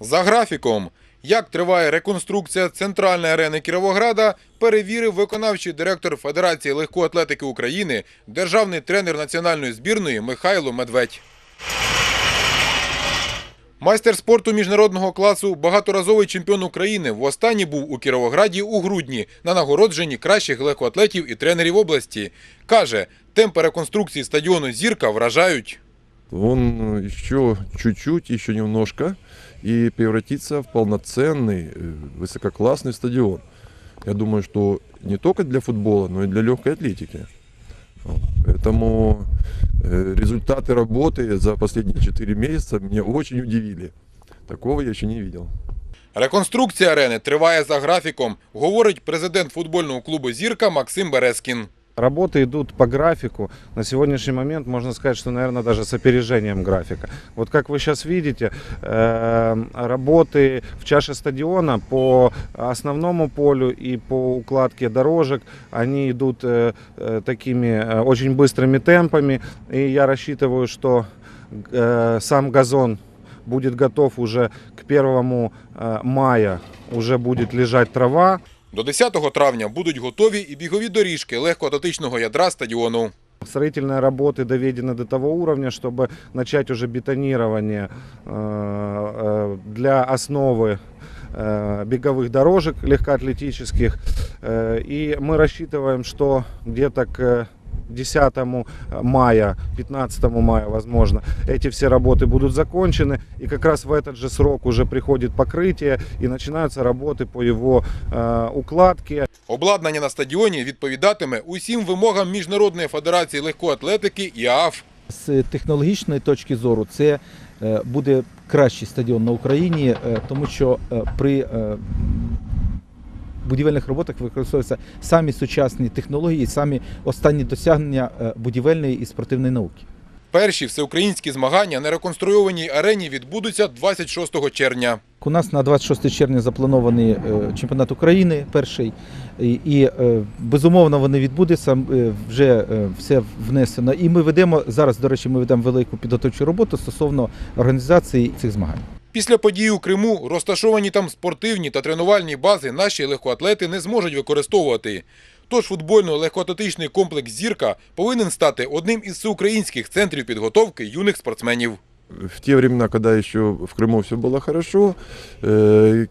За графіком, як триває реконструкція центральної арени Кіровограда, перевірив виконавчий директор Федерації легкої атлетики України, державний тренер національної збірної Михайло Медведь. Майстер спорту міжнародного класу, багаторазовий чемпіон України, востаннє був у Кіровограді у грудні на нагородженні кращих легкоатлетів і тренерів області. Каже, темпи реконструкції стадіону Зірка вражають. Он еще чуть-чуть, еще немножко, и превратится в полноценный, э, высококлассный стадион. Я думаю, что не только для футбола, но и для легкой атлетики. Вот. Поэтому э, результаты работы за последние 4 месяца меня очень удивили. Такого я еще не видел. Реконструкція арени триває за графіком, говорить президент футбольного клубу Зірка Максим Березкін. Работы идут по графику. На сегодняшний момент можно сказать, что, наверное, даже с опережением графика. Вот как вы сейчас видите, э, работы в чаше стадиона по основному полю и по укладке дорожек, они идут э, э, такими э, очень быстрыми темпами. И я рассчитываю, что э, сам газон будет готов уже к 1 э, мая. Уже будет лежать трава, До 10 травня будуть готові і бігові доріжки легкоатлетичного ядра стадіону. Строительные работы доведены до того уровня, чтобы начать уже бетонирование э, э, для основы э, беговых дорожек легкоатлетических. Э, И мы рассчитываем, что где-то к 10 мая, 15 мая, возможно, эти все работы будут закончены. И как раз в этот же срок уже приходит покрытие и начинаются работы по его э, укладке. Обладнання на стадіоні відповідатиме усім вимогам Міжнародної федерації легкої атлетики ІАФ. З технологічної точки зору це е, буде кращий стадіон на Україні, е, тому що е, при е, будівельних роботах використовуються самі сучасні технології, і самі останні досягнення е, будівельної і спортивної науки. Перші всеукраїнські змагання на реконструйованій арені відбудуться 26 червня. У нас на 26 червня запланований е, чемпіонат України перший, і, е, безумовно вони відбудуться. Вже все внесено. І ми ведемо зараз. До речі, ми ведемо велику підготовчу роботу стосовно організації цих змагань. Після подій у Криму розташовані там спортивні та тренувальні бази наші легкоатлети не зможуть використовувати. Тож футбольно-легкоатлетичний комплекс Зірка повинен стати одним із всеукраїнських центрів підготовки юних спортсменів. В те времена, когда еще в Крыму все было хорошо, э,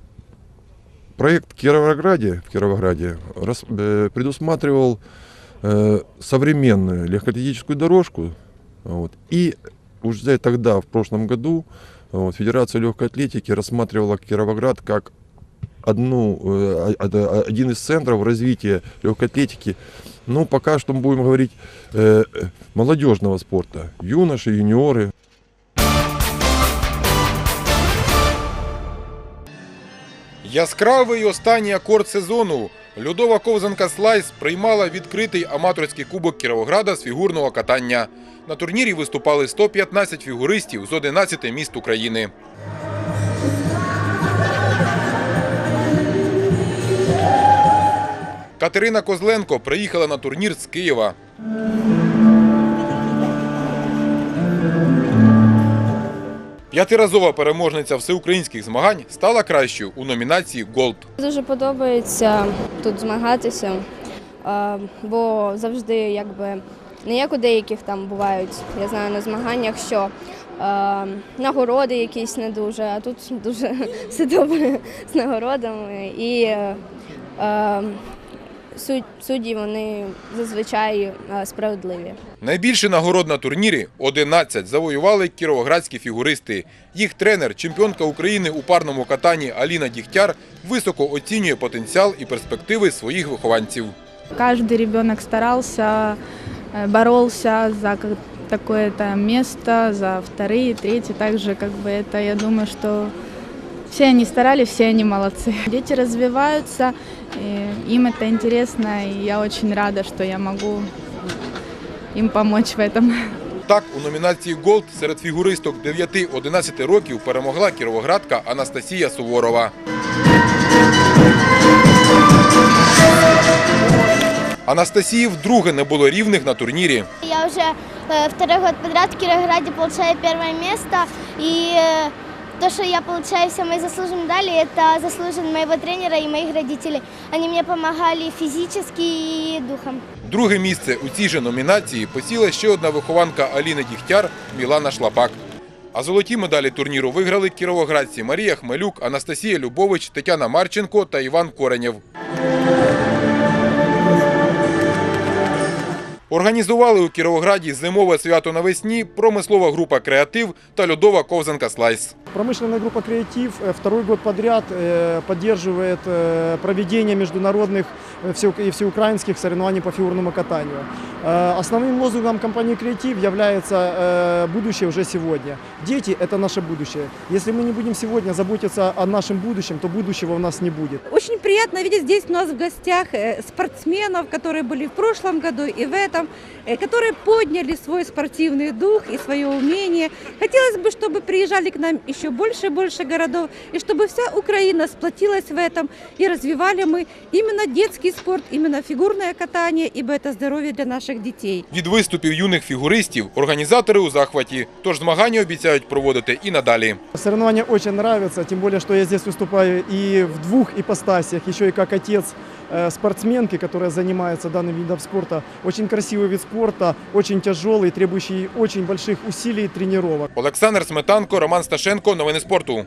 проект в Кировограде, в Кировограде рас- э, предусматривал э, современную легкоатлетическую дорожку. Вот, и уже тогда, в прошлом году, вот, Федерация легкой атлетики рассматривала Кировоград как одну, э, од- од- один из центров развития легкой атлетики. Ну, пока что мы будем говорить э, э, молодежного спорта. Юноши, юниоры, Яскравий останній акорд сезону. Льодова ковзанка Слайс приймала відкритий аматорський кубок Кіровограда з фігурного катання. На турнірі виступали 115 фігуристів з 11 міст України. Катерина Козленко приїхала на турнір з Києва. П'ятиразова переможниця всеукраїнських змагань стала кращою у номінації Голд. Дуже подобається тут змагатися, бо завжди якби не як у деяких там бувають, я знаю на змаганнях, що нагороди якісь не дуже, а тут дуже все добре з нагородами. І судді вони зазвичай а, справедливі. Найбільше нагород на турнірі 11 завоювали кіровоградські фігуристи. Їх тренер, чемпіонка України у парному катанні Аліна Дігтяр, високо оцінює потенціал і перспективи своїх вихованців. Каждый ребенок старался, э, боролся за как- такое-то место, за вторые, третьи. Также, как бы это, я думаю, что все они старались, все они молодцы. Дети развиваются, и им это интересно, и я очень рада, что я могу им помочь в этом. Так, у номінації Голд серед фігуристок 9-11 років перемогла кіровоградка Анастасія Суворова. Анастасії вдруге не було рівних на турнірі. Я уже э, второй год подряд в Кировограде получаю первое место. И э, то, что я получаю все мои заслуженные медали, это заслуги моего тренера и моих родителей. Они мне помогали физически и духом. Друге місце у цій же номінації посіла ще одна вихованка Аліни Дігтяр Мілана Шлапак. А золоті медалі турніру виграли кіровоградці Марія Хмелюк, Анастасія Любович, Тетяна Марченко та Іван Коренєв. Організували у Кіровограді зимове свято навесні промислова група «Креатив» та льодова ковзанка «Слайс». Промышленная группа «Креатив» э, второй год подряд э, поддерживает э, проведение международных э, всеук- и всеукраинских соревнований по фигурному катанию. Э, Основным лозунгом компании «Креатив» является э, «Будущее уже сегодня». Дети – это наше будущее. Если мы не будем сегодня заботиться о нашем будущем, то будущего у нас не будет. Очень приятно видеть здесь у нас в гостях э, спортсменов, которые были в прошлом году и в этом, э, которые подняли свой спортивный дух и свое умение. Хотелось бы, чтобы приезжали к нам еще больше и больше городов, и чтобы вся Украина сплотилась в этом, и развивали мы именно детский спорт, именно фигурное катание, ибо это здоровье для наших детей. Від виступів юних фігуристів організатори у захваті, тож змагання обіцяють проводити і надалі. Соревнования очень нравятся, тем более, что я здесь выступаю и в двух ипостасях, еще и как отец э, спортсменки, которая занимается данным видом спорта. Очень красивый вид спорта, очень тяжелый, требующий очень больших усилий и тренировок. Олександр Сметанко, Роман Сташенко. Новини спорту.